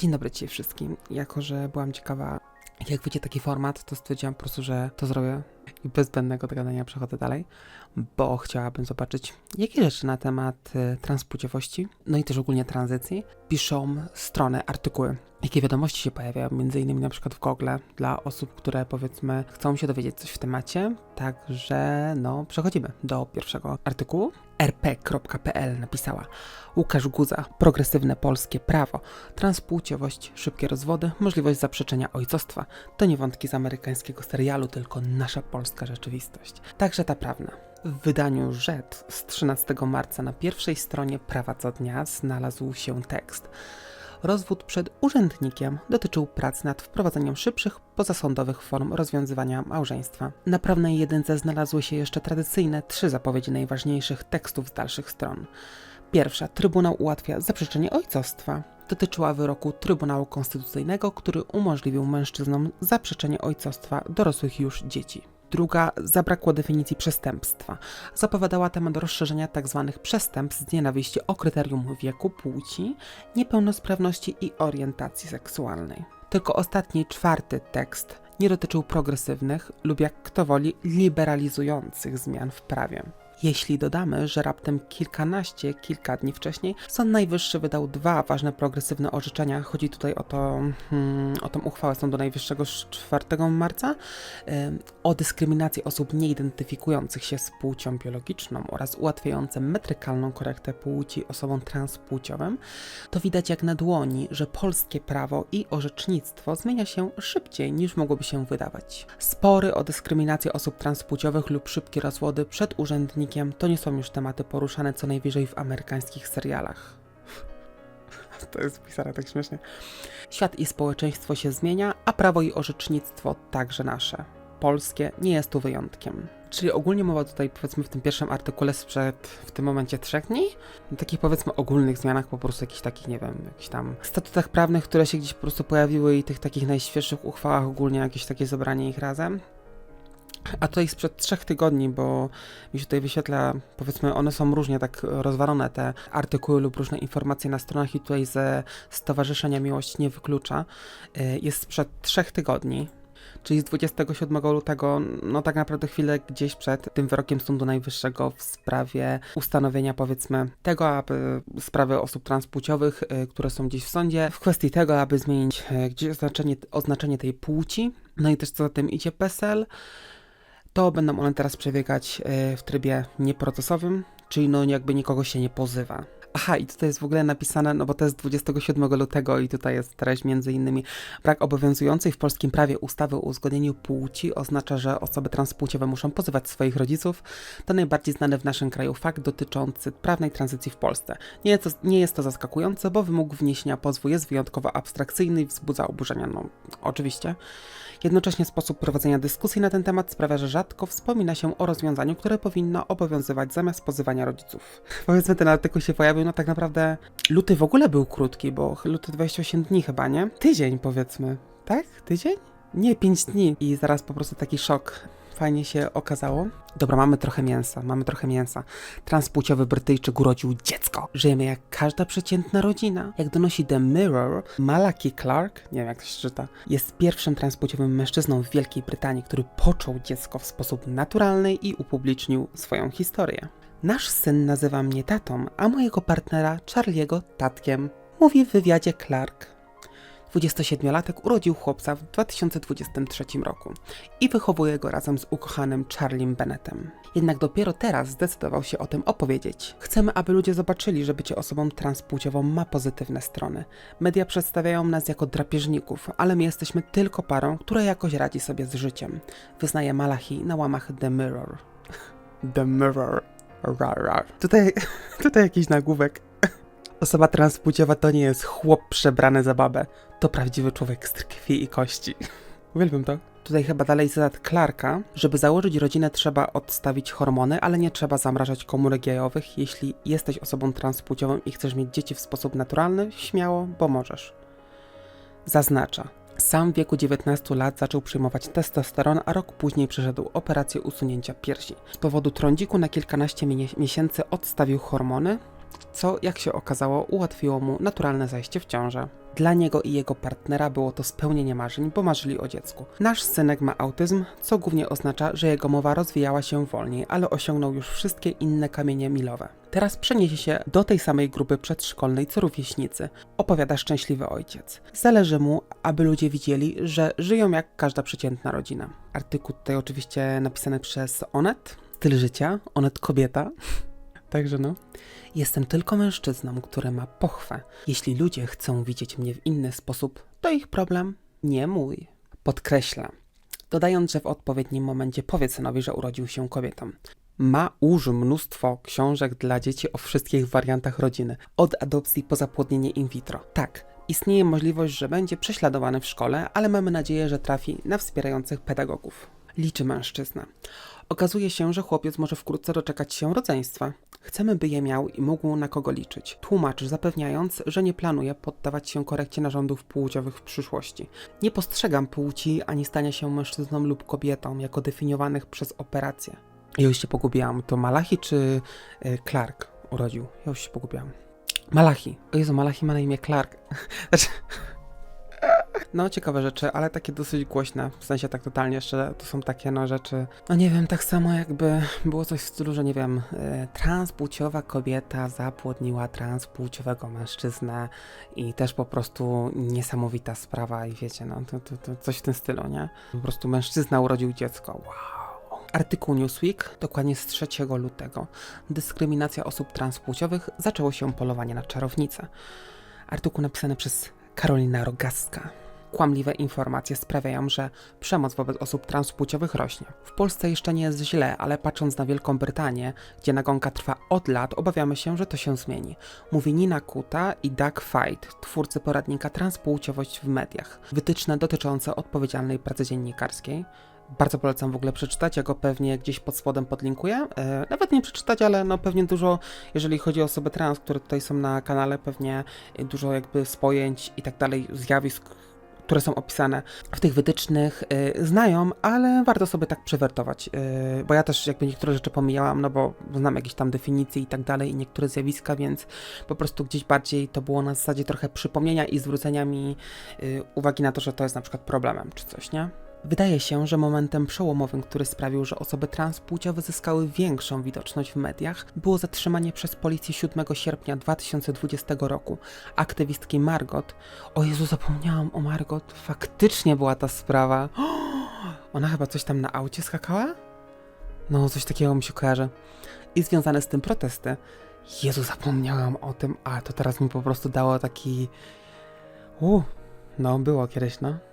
Dzień dobry Ci wszystkim. Jako, że byłam ciekawa, jak wyjdzie taki format, to stwierdziłam po prostu, że to zrobię i bez zbędnego gadania przechodzę dalej, bo chciałabym zobaczyć, jakie rzeczy na temat y, transpłciowości, no i też ogólnie tranzycji, piszą strony, artykuły. Jakie wiadomości się pojawiają, między innymi na przykład w Google, dla osób, które powiedzmy chcą się dowiedzieć coś w temacie. Także no, przechodzimy do pierwszego artykułu. rp.pl napisała Łukasz Guza, progresywne polskie prawo, transpłciowość, szybkie rozwody, możliwość zaprzeczenia ojcostwa. To nie wątki z amerykańskiego serialu, tylko nasza polska rzeczywistość. Także ta prawna. W wydaniu Rzet z 13 marca na pierwszej stronie Prawa co dnia znalazł się tekst. Rozwód przed urzędnikiem dotyczył prac nad wprowadzeniem szybszych, pozasądowych form rozwiązywania małżeństwa. Na prawnej jedynce znalazły się jeszcze tradycyjne trzy zapowiedzi najważniejszych tekstów z dalszych stron. Pierwsza, Trybunał ułatwia zaprzeczenie ojcostwa. Dotyczyła wyroku Trybunału Konstytucyjnego, który umożliwił mężczyznom zaprzeczenie ojcostwa dorosłych już dzieci. Druga zabrakło definicji przestępstwa. Zapowiadała temat rozszerzenia tzw. przestępstw z nienawiści o kryterium wieku, płci, niepełnosprawności i orientacji seksualnej. Tylko ostatni, czwarty tekst nie dotyczył progresywnych lub jak kto woli liberalizujących zmian w prawie. Jeśli dodamy, że raptem kilkanaście, kilka dni wcześniej Sąd Najwyższy wydał dwa ważne progresywne orzeczenia, chodzi tutaj o, to, hmm, o tą uchwałę Sądu Najwyższego z 4 marca ym, o dyskryminacji osób nieidentyfikujących się z płcią biologiczną oraz ułatwiające metrykalną korektę płci osobom transpłciowym, to widać jak na dłoni, że polskie prawo i orzecznictwo zmienia się szybciej niż mogłoby się wydawać. Spory o dyskryminację osób transpłciowych lub szybkie rozwody przed to nie są już tematy poruszane co najwyżej w amerykańskich serialach. To jest pisane tak śmiesznie. Świat i społeczeństwo się zmienia, a prawo i orzecznictwo także nasze. Polskie nie jest tu wyjątkiem. Czyli ogólnie mowa tutaj, powiedzmy, w tym pierwszym artykule sprzed w tym momencie trzech dni, o takich powiedzmy ogólnych zmianach, po prostu jakichś takich, nie wiem, jakichś tam statutach prawnych, które się gdzieś po prostu pojawiły i tych takich najświeższych uchwałach, ogólnie jakieś takie zebranie ich razem. A tutaj sprzed trzech tygodni, bo mi się tutaj wyświetla, powiedzmy, one są różnie tak rozwalone, te artykuły lub różne informacje na stronach i tutaj ze Stowarzyszenia Miłość nie wyklucza. Y, Jest sprzed trzech tygodni, czyli z 27 lutego, no tak naprawdę chwilę gdzieś przed tym wyrokiem Sądu Najwyższego w sprawie ustanowienia, powiedzmy, tego, aby sprawy osób transpłciowych, y, które są gdzieś w sądzie, w kwestii tego, aby zmienić y, gdzieś oznaczenie, oznaczenie tej płci, no i też co za tym idzie PESEL, to będą one teraz przebiegać e, w trybie nieprocesowym, czyli no jakby nikogo się nie pozywa. Aha, i tutaj jest w ogóle napisane, no bo to jest 27 lutego i tutaj jest treść między innymi brak obowiązującej w polskim prawie ustawy o uzgodnieniu płci oznacza, że osoby transpłciowe muszą pozywać swoich rodziców. To najbardziej znany w naszym kraju fakt dotyczący prawnej tranzycji w Polsce. Nie jest to, nie jest to zaskakujące, bo wymóg wniesienia pozwu jest wyjątkowo abstrakcyjny i wzbudza oburzenia, no oczywiście. Jednocześnie sposób prowadzenia dyskusji na ten temat sprawia, że rzadko wspomina się o rozwiązaniu, które powinno obowiązywać zamiast pozywania rodziców. Powiedzmy, ten artykuł się pojawił, no tak naprawdę luty w ogóle był krótki, bo luty 28 dni chyba, nie? Tydzień powiedzmy, tak? Tydzień? Nie, 5 dni. I zaraz po prostu taki szok. Fajnie się okazało. Dobra, mamy trochę mięsa, mamy trochę mięsa. Transpłciowy Brytyjczyk urodził dziecko. Żyjemy jak każda przeciętna rodzina. Jak donosi The Mirror, Malaki Clark, nie wiem jak to się czyta, jest pierwszym transpłciowym mężczyzną w Wielkiej Brytanii, który począł dziecko w sposób naturalny i upublicznił swoją historię. Nasz syn nazywa mnie tatą, a mojego partnera Charliego tatkiem, mówi w wywiadzie Clark. 27-latek urodził chłopca w 2023 roku i wychowuje go razem z ukochanym Charliem Bennettem. Jednak dopiero teraz zdecydował się o tym opowiedzieć. Chcemy, aby ludzie zobaczyli, że bycie osobą transpłciową ma pozytywne strony. Media przedstawiają nas jako drapieżników, ale my jesteśmy tylko parą, która jakoś radzi sobie z życiem. Wyznaje Malachi na łamach The Mirror. The Mirror. Tutaj, tutaj jakiś nagłówek. Osoba transpłciowa to nie jest chłop przebrany za babę. To prawdziwy człowiek z krwi i kości. Uwielbiam to. Tutaj chyba dalej cytat Clarka. Żeby założyć rodzinę trzeba odstawić hormony, ale nie trzeba zamrażać komórek jajowych. Jeśli jesteś osobą transpłciową i chcesz mieć dzieci w sposób naturalny, śmiało, bo możesz. Zaznacza. Sam w wieku 19 lat zaczął przyjmować testosteron, a rok później przeszedł operację usunięcia piersi. Z powodu trądziku na kilkanaście miesięcy odstawił hormony, co, jak się okazało, ułatwiło mu naturalne zajście w ciążę. Dla niego i jego partnera było to spełnienie marzeń, bo marzyli o dziecku. Nasz synek ma autyzm, co głównie oznacza, że jego mowa rozwijała się wolniej, ale osiągnął już wszystkie inne kamienie milowe. Teraz przeniesie się do tej samej grupy przedszkolnej co rówieśnicy, opowiada szczęśliwy ojciec. Zależy mu, aby ludzie widzieli, że żyją jak każda przeciętna rodzina. Artykuł tutaj oczywiście napisany przez Onet, styl życia, Onet kobieta. Także no. Jestem tylko mężczyzną, który ma pochwę. Jeśli ludzie chcą widzieć mnie w inny sposób, to ich problem, nie mój. Podkreśla, dodając, że w odpowiednim momencie powie synowi, że urodził się kobietą. Ma już mnóstwo książek dla dzieci o wszystkich wariantach rodziny, od adopcji po zapłodnienie in vitro. Tak, istnieje możliwość, że będzie prześladowany w szkole, ale mamy nadzieję, że trafi na wspierających pedagogów. Liczy mężczyzna. Okazuje się, że chłopiec może wkrótce doczekać się rodzeństwa. Chcemy, by je miał i mógł na kogo liczyć. Tłumaczy, zapewniając, że nie planuje poddawać się korekcie narządów płciowych w przyszłości. Nie postrzegam płci ani stania się mężczyzną lub kobietą jako definiowanych przez operację. Ja już się pogubiłam. To Malachi czy y, Clark urodził? Ja już się pogubiłam. Malachi. O Jezu, Malachi ma na imię Clark. Znaczy... No, ciekawe rzeczy, ale takie dosyć głośne, w sensie tak totalnie jeszcze, to są takie no rzeczy, no nie wiem, tak samo jakby było coś w stylu, że nie wiem, e, transpłciowa kobieta zapłodniła transpłciowego mężczyznę i też po prostu niesamowita sprawa i wiecie, no to, to, to coś w tym stylu, nie? Po prostu mężczyzna urodził dziecko, wow. Artykuł Newsweek, dokładnie z 3 lutego. Dyskryminacja osób transpłciowych, zaczęło się polowanie na czarownicę. Artykuł napisany przez Karolina Rogaska. Kłamliwe informacje sprawiają, że przemoc wobec osób transpłciowych rośnie. W Polsce jeszcze nie jest źle, ale patrząc na Wielką Brytanię, gdzie nagonka trwa od lat, obawiamy się, że to się zmieni. Mówi Nina Kuta i Doug Fight, twórcy poradnika Transpłciowość w mediach. Wytyczne dotyczące odpowiedzialnej pracy dziennikarskiej. Bardzo polecam w ogóle przeczytać, ja go pewnie gdzieś pod spodem podlinkuję. E, nawet nie przeczytać, ale no pewnie dużo, jeżeli chodzi o osoby trans, które tutaj są na kanale, pewnie dużo jakby spojęć i tak dalej, zjawisk, które są opisane w tych wytycznych, y, znają, ale warto sobie tak przewertować, y, bo ja też jakby niektóre rzeczy pomijałam, no bo znam jakieś tam definicje i tak dalej i niektóre zjawiska, więc po prostu gdzieś bardziej to było na zasadzie trochę przypomnienia i zwrócenia mi y, uwagi na to, że to jest na przykład problemem czy coś, nie? Wydaje się, że momentem przełomowym, który sprawił, że osoby transpłciowe zyskały większą widoczność w mediach, było zatrzymanie przez policję 7 sierpnia 2020 roku aktywistki Margot. O Jezu, zapomniałam o Margot. Faktycznie była ta sprawa. Ona chyba coś tam na aucie skakała? No, coś takiego mi się kojarzy. I związane z tym protesty. Jezu, zapomniałam o tym, a to teraz mi po prostu dało taki. U, no, było kiedyś, no.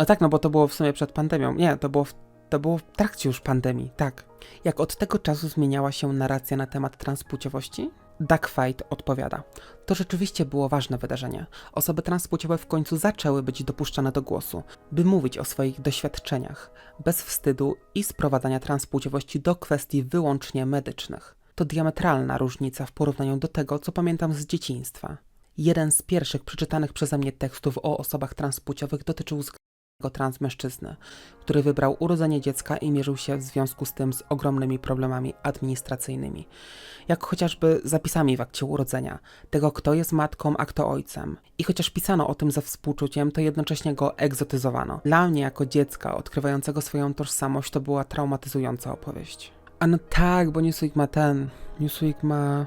A tak, no bo to było w sumie przed pandemią. Nie, to było w, to było w trakcie już pandemii, tak. Jak od tego czasu zmieniała się narracja na temat transpłciowości? Duckfight odpowiada. To rzeczywiście było ważne wydarzenie. Osoby transpłciowe w końcu zaczęły być dopuszczane do głosu, by mówić o swoich doświadczeniach, bez wstydu i sprowadzania transpłciowości do kwestii wyłącznie medycznych. To diametralna różnica w porównaniu do tego, co pamiętam z dzieciństwa. Jeden z pierwszych przeczytanych przeze mnie tekstów o osobach transpłciowych dotyczył transmężczyznę, który wybrał urodzenie dziecka i mierzył się w związku z tym z ogromnymi problemami administracyjnymi, jak chociażby zapisami w akcie urodzenia, tego kto jest matką, a kto ojcem. I chociaż pisano o tym ze współczuciem, to jednocześnie go egzotyzowano. Dla mnie jako dziecka odkrywającego swoją tożsamość to była traumatyzująca opowieść. A no tak, bo Newsweek ma ten, Newsweek ma...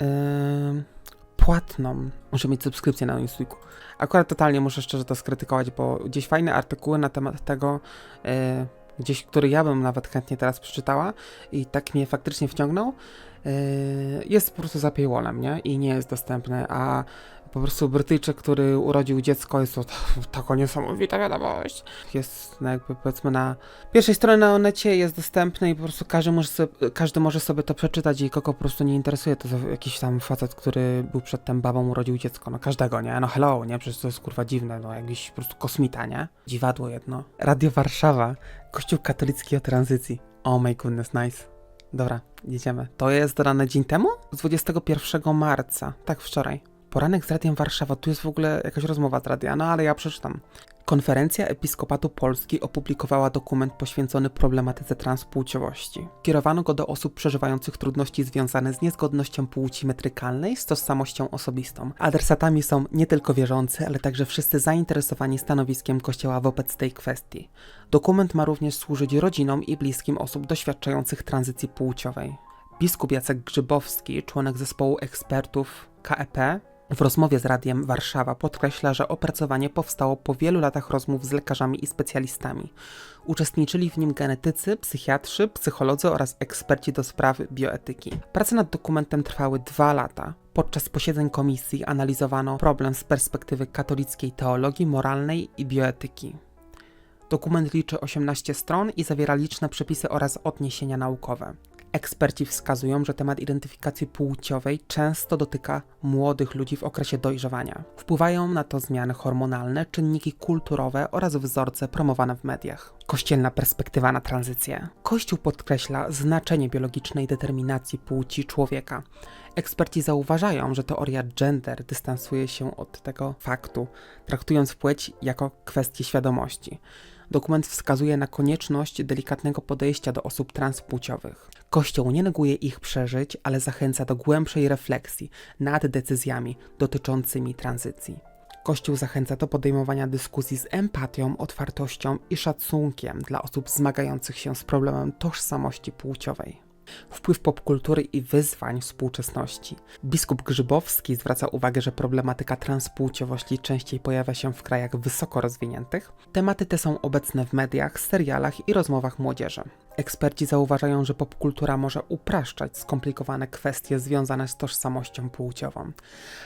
Yy płatną. Muszę mieć subskrypcję na Newsweeku. Akurat totalnie muszę szczerze to skrytykować, bo gdzieś fajne artykuły na temat tego, yy, gdzieś, który ja bym nawet chętnie teraz przeczytała i tak mnie faktycznie wciągnął, yy, jest po prostu za paywallem, nie? I nie jest dostępny, a po prostu Brytyjczyk, który urodził dziecko, jest to taka niesamowita wiadomość. Jest no jakby powiedzmy na pierwszej stronie na Onecie jest dostępny i po prostu każdy może, sobie, każdy może sobie to przeczytać i kogo po prostu nie interesuje, to jakiś tam facet, który był przedtem babą, urodził dziecko, no każdego, nie? No hello, nie? Przecież to jest kurwa dziwne, no jakiś po prostu kosmita, nie? Dziwadło jedno. Radio Warszawa, Kościół katolicki o tranzycji. Oh my goodness, nice. Dobra, jedziemy. To jest dodane dzień temu? Z 21 marca, tak wczoraj. Poranek z Radiem Warszawa, tu jest w ogóle jakaś rozmowa z radia, no ale ja przeczytam. Konferencja Episkopatu Polski opublikowała dokument poświęcony problematyce transpłciowości. Kierowano go do osób przeżywających trudności związane z niezgodnością płci metrykalnej z tożsamością osobistą. Adresatami są nie tylko wierzący, ale także wszyscy zainteresowani stanowiskiem Kościoła wobec tej kwestii. Dokument ma również służyć rodzinom i bliskim osób doświadczających tranzycji płciowej. Biskup Jacek Grzybowski, członek zespołu ekspertów KEP, w rozmowie z Radiem Warszawa podkreśla, że opracowanie powstało po wielu latach rozmów z lekarzami i specjalistami. Uczestniczyli w nim genetycy, psychiatrzy, psycholodzy oraz eksperci do spraw bioetyki. Prace nad dokumentem trwały dwa lata. Podczas posiedzeń komisji analizowano problem z perspektywy katolickiej teologii moralnej i bioetyki. Dokument liczy 18 stron i zawiera liczne przepisy oraz odniesienia naukowe. Eksperci wskazują, że temat identyfikacji płciowej często dotyka młodych ludzi w okresie dojrzewania. Wpływają na to zmiany hormonalne, czynniki kulturowe oraz wzorce promowane w mediach. Kościelna perspektywa na tranzycję. Kościół podkreśla znaczenie biologicznej determinacji płci człowieka. Eksperci zauważają, że teoria gender dystansuje się od tego faktu, traktując płeć jako kwestię świadomości. Dokument wskazuje na konieczność delikatnego podejścia do osób transpłciowych. Kościół nie neguje ich przeżyć, ale zachęca do głębszej refleksji nad decyzjami dotyczącymi tranzycji. Kościół zachęca do podejmowania dyskusji z empatią, otwartością i szacunkiem dla osób zmagających się z problemem tożsamości płciowej wpływ popkultury i wyzwań współczesności. Biskup Grzybowski zwraca uwagę, że problematyka transpłciowości częściej pojawia się w krajach wysoko rozwiniętych. Tematy te są obecne w mediach, serialach i rozmowach młodzieży. Eksperci zauważają, że popkultura może upraszczać skomplikowane kwestie związane z tożsamością płciową.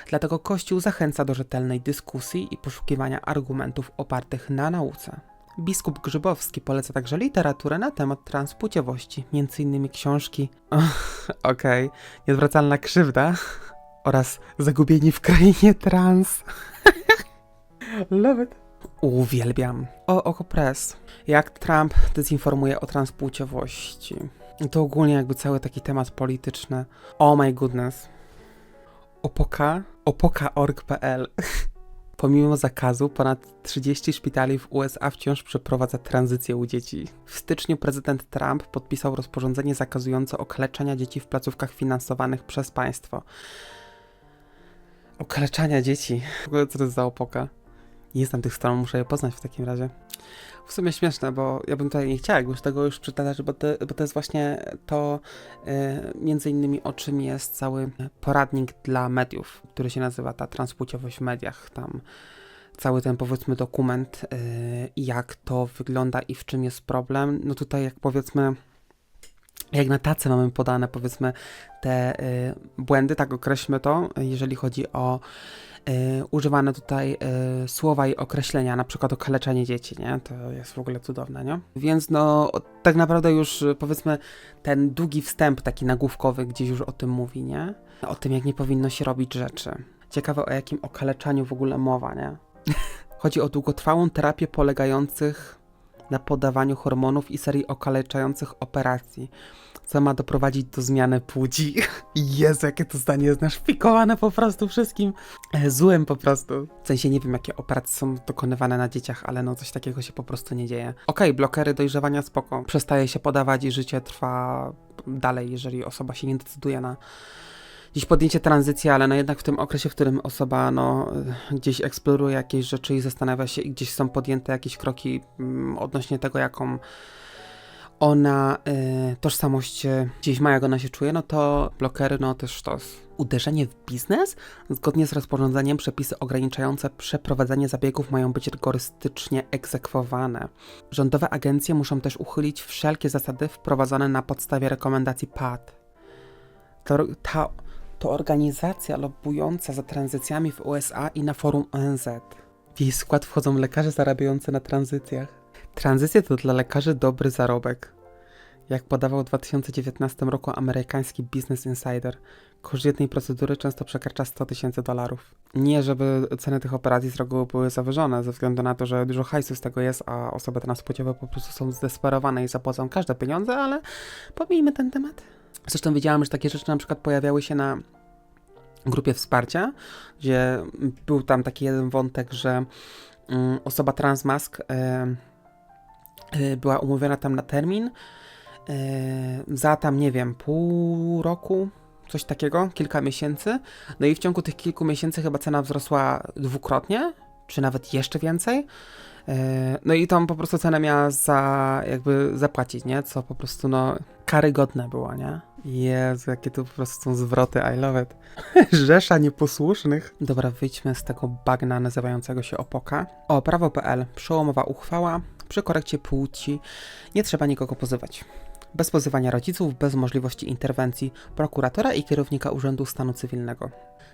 Dlatego Kościół zachęca do rzetelnej dyskusji i poszukiwania argumentów opartych na nauce. Biskup Grzybowski poleca także literaturę na temat transpłciowości, m.in. książki okej, okay, Nieodwracalna krzywda oraz Zagubieni w krainie trans. Love it. Uwielbiam. O, Oko Press. Jak Trump dezinformuje o transpłciowości. To ogólnie jakby cały taki temat polityczny. Oh my goodness. Opoka? Opoka.org.pl Pomimo zakazu, ponad 30 szpitali w USA wciąż przeprowadza tranzycję u dzieci. W styczniu prezydent Trump podpisał rozporządzenie zakazujące okaleczania dzieci w placówkach finansowanych przez państwo. Okaleczania dzieci? W ogóle co to jest za opoka? Nie znam tych stron, muszę je poznać w takim razie w sumie śmieszne, bo ja bym tutaj nie chciała już tego już przytaczać, bo, bo to jest właśnie to e, między innymi o czym jest cały poradnik dla mediów, który się nazywa ta transpłciowość w mediach. Tam cały ten powiedzmy dokument, e, jak to wygląda i w czym jest problem. No tutaj jak powiedzmy jak na tacy mamy podane powiedzmy te y, błędy, tak określmy to, jeżeli chodzi o y, używane tutaj y, słowa i określenia, na przykład okaleczanie dzieci, nie? To jest w ogóle cudowne, nie? Więc no, tak naprawdę już powiedzmy ten długi wstęp taki nagłówkowy gdzieś już o tym mówi, nie? O tym, jak nie powinno się robić rzeczy. Ciekawe o jakim okaleczaniu w ogóle mowa, nie? Chodzi o długotrwałą terapię polegających na podawaniu hormonów i serii okaleczających operacji, co ma doprowadzić do zmiany płci. Jezu, jakie to zdanie jest naszpikowane po prostu wszystkim e, złym po prostu. W sensie nie wiem, jakie operacje są dokonywane na dzieciach, ale no coś takiego się po prostu nie dzieje. Okej, okay, blokery dojrzewania spoko. Przestaje się podawać i życie trwa dalej, jeżeli osoba się nie decyduje na gdzieś podjęcie tranzycji, ale no jednak w tym okresie, w którym osoba no, gdzieś eksploruje jakieś rzeczy i zastanawia się i gdzieś są podjęte jakieś kroki mm, odnośnie tego, jaką ona y, tożsamość y, gdzieś ma, jak ona się czuje, no to blokery, no też to uderzenie w biznes. Zgodnie z rozporządzeniem przepisy ograniczające przeprowadzenie zabiegów mają być rygorystycznie egzekwowane. Rządowe agencje muszą też uchylić wszelkie zasady wprowadzone na podstawie rekomendacji PAD. To, ta, to organizacja lobująca za tranzycjami w USA i na forum ONZ. W jej skład wchodzą lekarze zarabiający na tranzycjach. Tranzycje to dla lekarzy dobry zarobek. Jak podawał w 2019 roku amerykański Business Insider, koszt jednej procedury często przekracza 100 tysięcy dolarów. Nie, żeby ceny tych operacji z reguły były zawyżone, ze względu na to, że dużo hajsu z tego jest, a osoby transpłciowe po prostu są zdesperowane i zapłacą każde pieniądze, ale pomijmy ten temat. Zresztą widziałam, że takie rzeczy na przykład pojawiały się na grupie wsparcia, gdzie był tam taki jeden wątek, że mm, osoba transmask e, e, była umówiona tam na termin e, za tam, nie wiem, pół roku, coś takiego, kilka miesięcy. No i w ciągu tych kilku miesięcy chyba cena wzrosła dwukrotnie, czy nawet jeszcze więcej. No i tam po prostu cenę miała za, jakby zapłacić, nie? Co po prostu, no, karygodne było, nie? Jezu, jakie to po prostu są zwroty, I love it. Rzesza nieposłusznych. Dobra, wyjdźmy z tego bagna nazywającego się opoka. O, prawo.pl. Przełomowa uchwała. Przy korekcie płci nie trzeba nikogo pozywać. Bez pozywania rodziców, bez możliwości interwencji prokuratora i kierownika Urzędu Stanu Cywilnego.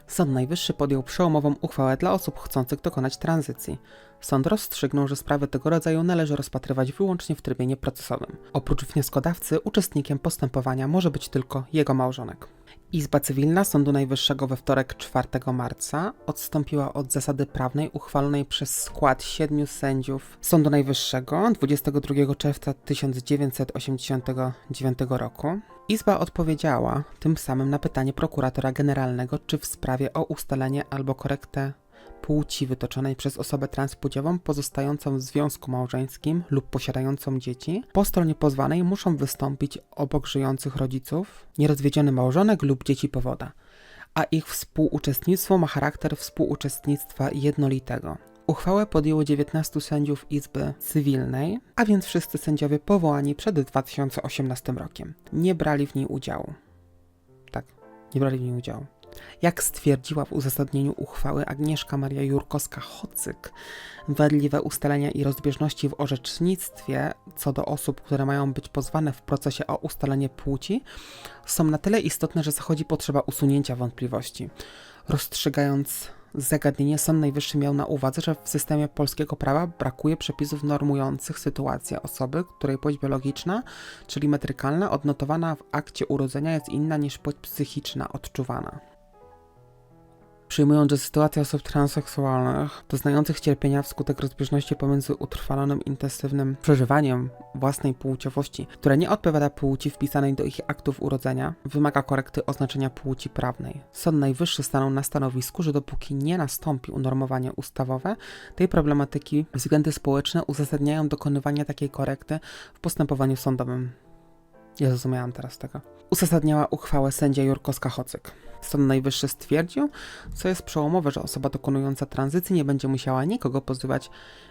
Sąd Najwyższy podjął przełomową uchwałę dla osób chcących dokonać tranzycji. Sąd rozstrzygnął, że sprawy tego rodzaju należy rozpatrywać wyłącznie w trybie nieprocesowym. Oprócz wnioskodawcy, uczestnikiem postępowania może być tylko jego małżonek. Izba Cywilna Sądu Najwyższego we wtorek 4 marca odstąpiła od zasady prawnej uchwalonej przez skład siedmiu sędziów Sądu Najwyższego 22 czerwca 1989 roku. Izba odpowiedziała tym samym na pytanie prokuratora generalnego, czy w sprawie o ustalenie albo korektę płci wytoczonej przez osobę transpłciową pozostającą w związku małżeńskim lub posiadającą dzieci, po stronie pozwanej muszą wystąpić obok żyjących rodziców, nierozwiedziony małżonek lub dzieci powoda, a ich współuczestnictwo ma charakter współuczestnictwa jednolitego. Uchwałę podjęło 19 sędziów Izby Cywilnej, a więc wszyscy sędziowie powołani przed 2018 rokiem. Nie brali w niej udziału. Tak, nie brali w niej udziału. Jak stwierdziła w uzasadnieniu uchwały Agnieszka Maria Jurkowska-Hocyk, wadliwe ustalenia i rozbieżności w orzecznictwie co do osób, które mają być pozwane w procesie o ustalenie płci, są na tyle istotne, że zachodzi potrzeba usunięcia wątpliwości. Rozstrzygając zagadnienie, Sąd Najwyższy miał na uwadze, że w systemie polskiego prawa brakuje przepisów normujących sytuację osoby, której płeć biologiczna, czyli metrykalna, odnotowana w akcie urodzenia jest inna niż płeć psychiczna odczuwana. Przyjmując, że sytuacja osób transseksualnych doznających cierpienia wskutek rozbieżności pomiędzy utrwalonym intensywnym przeżywaniem własnej płciowości, która nie odpowiada płci wpisanej do ich aktów urodzenia, wymaga korekty oznaczenia płci prawnej. Sąd Najwyższy stanął na stanowisku, że dopóki nie nastąpi unormowanie ustawowe tej problematyki, względy społeczne uzasadniają dokonywanie takiej korekty w postępowaniu sądowym. Ja zrozumiałam teraz tego. Uzasadniała uchwałę sędzia Jurkowska-Hocyk. Sąd Najwyższy stwierdził, co jest przełomowe, że osoba dokonująca tranzycji nie będzie musiała nikogo pozywać,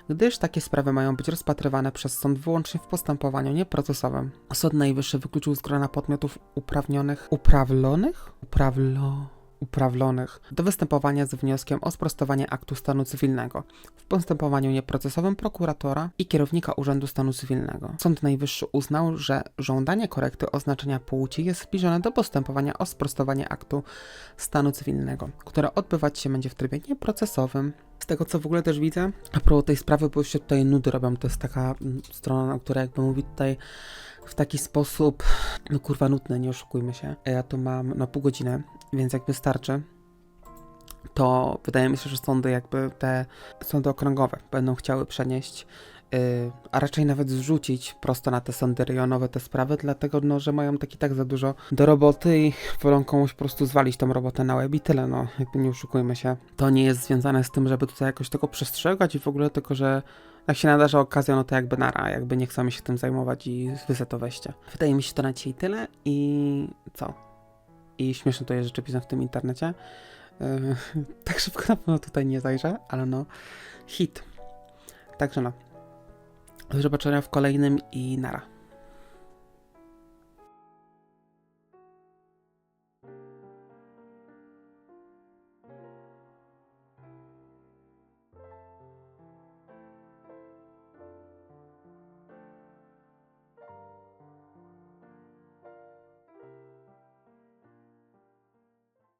gdyż takie sprawy mają być rozpatrywane przez sąd wyłącznie w postępowaniu nieprocesowym. Sąd Najwyższy wykluczył z grona podmiotów uprawnionych, uprawlonych? Uprawlo uprawnionych do występowania z wnioskiem o sprostowanie aktu stanu cywilnego w postępowaniu nieprocesowym prokuratora i kierownika Urzędu Stanu Cywilnego. Sąd Najwyższy uznał, że żądanie korekty oznaczenia płci jest zbliżone do postępowania o sprostowanie aktu stanu cywilnego, które odbywać się będzie w trybie nieprocesowym. Z tego co w ogóle też widzę, a propos tej sprawy, bo się tutaj nudy robią, to jest taka mm, strona, która jakby mówi tutaj w taki sposób, no kurwa nudne, nie oszukujmy się. Ja tu mam na pół godziny, więc jakby starczy. To wydaje mi się, że sądy jakby te sądy okręgowe będą chciały przenieść, a raczej nawet zrzucić prosto na te sądy rejonowe te sprawy, dlatego no, że mają tak i tak za dużo do roboty i wolą komuś po prostu zwalić tą robotę na łeb i tyle, no jakby nie oszukujmy się. To nie jest związane z tym, żeby tutaj jakoś tego przestrzegać i w ogóle tylko, że jak się nadarza okazja, no to jakby nara, jakby nie chcemy się tym zajmować i wy to weźcie. Wydaje mi się to na dzisiaj tyle i co? I śmieszne to jest, że pisam w tym internecie. Yy, tak szybko na pewno tutaj nie zajrzę, ale no hit. Także no. Do zobaczenia w kolejnym i nara.